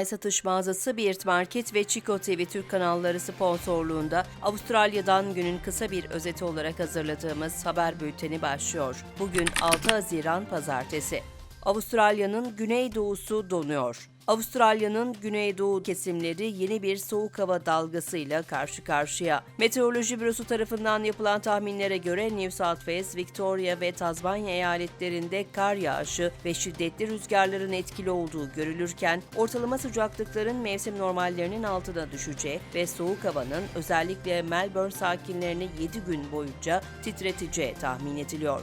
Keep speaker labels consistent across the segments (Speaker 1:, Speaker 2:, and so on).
Speaker 1: sanayi satış mağazası Beard Market ve Chico TV Türk kanalları sponsorluğunda Avustralya'dan günün kısa bir özeti olarak hazırladığımız haber bülteni başlıyor. Bugün 6 Haziran Pazartesi. Avustralya'nın güneydoğusu donuyor. Avustralya'nın güneydoğu kesimleri yeni bir soğuk hava dalgasıyla karşı karşıya. Meteoroloji Bürosu tarafından yapılan tahminlere göre New South Wales, Victoria ve Tazmanya eyaletlerinde kar yağışı ve şiddetli rüzgarların etkili olduğu görülürken ortalama sıcaklıkların mevsim normallerinin altına düşeceği ve soğuk havanın özellikle Melbourne sakinlerini 7 gün boyunca titreteceği tahmin ediliyor.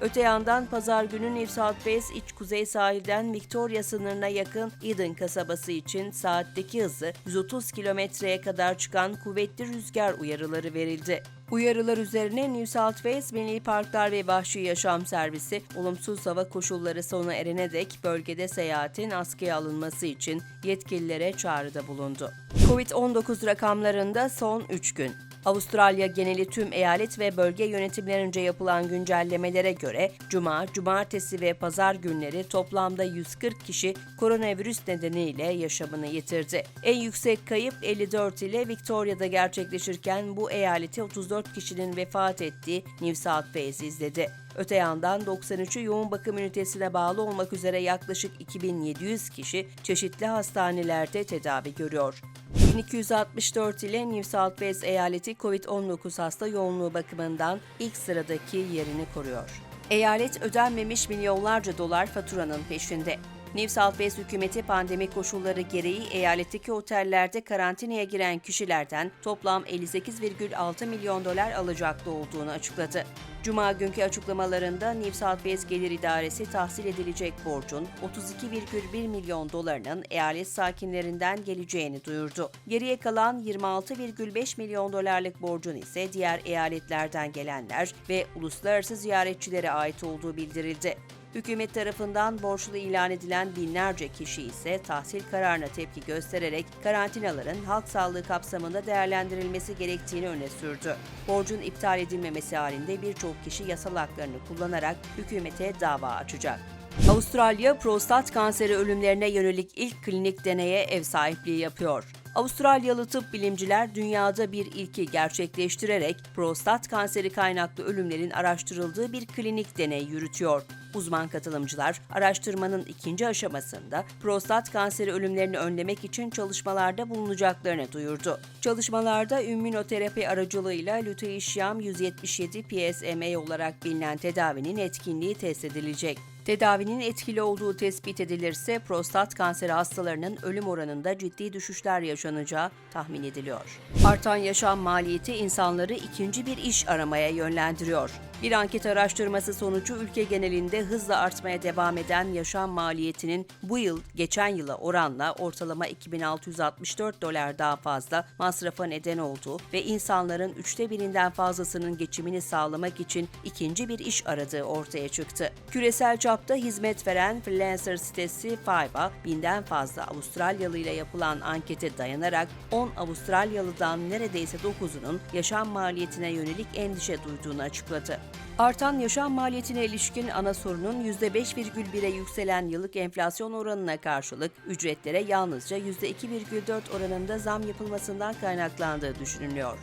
Speaker 1: Öte yandan pazar günü New South Wales iç kuzey sahilden Victoria sınırına yakın Eden kasabası için saatteki hızı 130 kilometreye kadar çıkan kuvvetli rüzgar uyarıları verildi. Uyarılar üzerine New South Wales Milli Parklar ve Vahşi Yaşam Servisi olumsuz hava koşulları sona erene dek bölgede seyahatin askıya alınması için yetkililere çağrıda bulundu. Covid-19 rakamlarında son 3 gün. Avustralya geneli tüm eyalet ve bölge yönetimlerince yapılan güncellemelere göre cuma, cumartesi ve pazar günleri toplamda 140 kişi koronavirüs nedeniyle yaşamını yitirdi. En yüksek kayıp 54 ile Victoria'da gerçekleşirken bu eyaleti 34 kişinin vefat ettiği New South Wales izledi. Öte yandan 93'ü yoğun bakım ünitesine bağlı olmak üzere yaklaşık 2700 kişi çeşitli hastanelerde tedavi görüyor. 1264 ile New South Wales eyaleti COVID-19 hasta yoğunluğu bakımından ilk sıradaki yerini koruyor. Eyalet ödenmemiş milyonlarca dolar faturanın peşinde. New South Wales hükümeti pandemi koşulları gereği eyaletteki otellerde karantinaya giren kişilerden toplam 58,6 milyon dolar alacaklı olduğunu açıkladı. Cuma günkü açıklamalarında New South Wales Gelir İdaresi tahsil edilecek borcun 32,1 milyon dolarının eyalet sakinlerinden geleceğini duyurdu. Geriye kalan 26,5 milyon dolarlık borcun ise diğer eyaletlerden gelenler ve uluslararası ziyaretçilere ait olduğu bildirildi. Hükümet tarafından borçlu ilan edilen binlerce kişi ise tahsil kararına tepki göstererek karantinaların halk sağlığı kapsamında değerlendirilmesi gerektiğini öne sürdü. Borcun iptal edilmemesi halinde birçok kişi yasal haklarını kullanarak hükümete dava açacak. Avustralya prostat kanseri ölümlerine yönelik ilk klinik deneye ev sahipliği yapıyor. Avustralyalı tıp bilimciler dünyada bir ilki gerçekleştirerek prostat kanseri kaynaklı ölümlerin araştırıldığı bir klinik deney yürütüyor. Uzman katılımcılar araştırmanın ikinci aşamasında prostat kanseri ölümlerini önlemek için çalışmalarda bulunacaklarını duyurdu. Çalışmalarda ümünoterapi aracılığıyla luteinizm 177 PSMA olarak bilinen tedavinin etkinliği test edilecek. Tedavinin etkili olduğu tespit edilirse prostat kanseri hastalarının ölüm oranında ciddi düşüşler yaşanacağı tahmin ediliyor. Artan yaşam maliyeti insanları ikinci bir iş aramaya yönlendiriyor. Bir anket araştırması sonucu ülke genelinde hızla artmaya devam eden yaşam maliyetinin bu yıl geçen yıla oranla ortalama 2664 dolar daha fazla masrafa neden olduğu ve insanların üçte birinden fazlasının geçimini sağlamak için ikinci bir iş aradığı ortaya çıktı. Küresel çapta hizmet veren freelancer sitesi Fiverr, binden fazla Avustralyalı ile yapılan ankete dayanarak 10 Avustralyalıdan neredeyse 9'unun yaşam maliyetine yönelik endişe duyduğunu açıkladı. Artan yaşam maliyetine ilişkin ana sorunun %5,1'e yükselen yıllık enflasyon oranına karşılık ücretlere yalnızca %2,4 oranında zam yapılmasından kaynaklandığı düşünülüyor.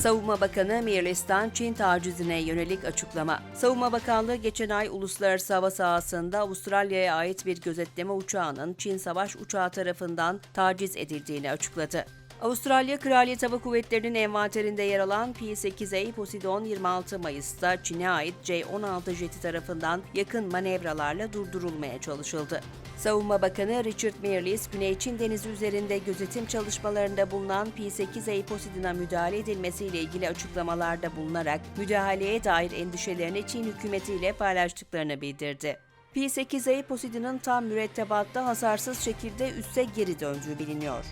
Speaker 1: Savunma Bakanı Mirlistan Çin tacizine yönelik açıklama. Savunma Bakanlığı geçen ay uluslararası hava sahasında Avustralya'ya ait bir gözetleme uçağının Çin savaş uçağı tarafından taciz edildiğini açıkladı. Avustralya Kraliyet Hava Kuvvetleri'nin envanterinde yer alan P-8A Poseidon 26 Mayıs'ta Çin'e ait C-16 jeti tarafından yakın manevralarla durdurulmaya çalışıldı. Savunma Bakanı Richard Mearlis, Güney Çin Denizi üzerinde gözetim çalışmalarında bulunan P-8A Poseidon'a müdahale edilmesiyle ilgili açıklamalarda bulunarak müdahaleye dair endişelerini Çin hükümetiyle paylaştıklarını bildirdi. P-8A Poseidon'un tam mürettebatta hasarsız şekilde üsse geri döndüğü biliniyor.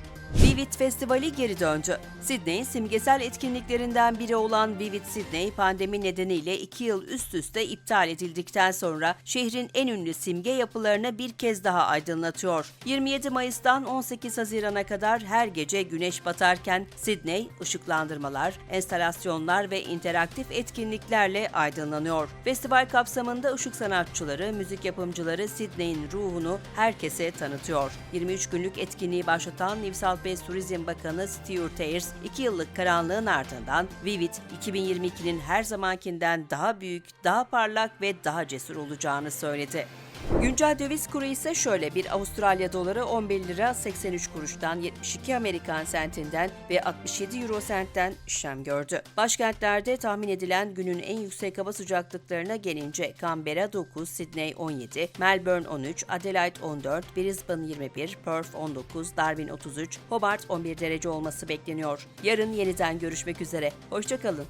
Speaker 1: Vivid Festivali geri döndü. Sydney'in simgesel etkinliklerinden biri olan Vivid Sydney pandemi nedeniyle iki yıl üst üste iptal edildikten sonra şehrin en ünlü simge yapılarını bir kez daha aydınlatıyor. 27 Mayıs'tan 18 Haziran'a kadar her gece güneş batarken Sydney ışıklandırmalar, enstalasyonlar ve interaktif etkinliklerle aydınlanıyor. Festival kapsamında ışık sanatçıları, müzik yapımcıları Sydney'in ruhunu herkese tanıtıyor. 23 günlük etkinliği başlatan New South Wales Turizm Bakanı Stuart Ayres, 2 yıllık karanlığın ardından Vivid 2022'nin her zamankinden daha büyük, daha parlak ve daha cesur olacağını söyledi. Güncel döviz kuru ise şöyle bir Avustralya doları 11 lira 83 kuruştan 72 Amerikan sentinden ve 67 euro sentten işlem gördü. Başkentlerde tahmin edilen günün en yüksek hava sıcaklıklarına gelince Canberra 9, Sydney 17, Melbourne 13, Adelaide 14, Brisbane 21, Perth 19, Darwin 33, Hobart 11 derece olması bekleniyor. Yarın yeniden görüşmek üzere. Hoşçakalın.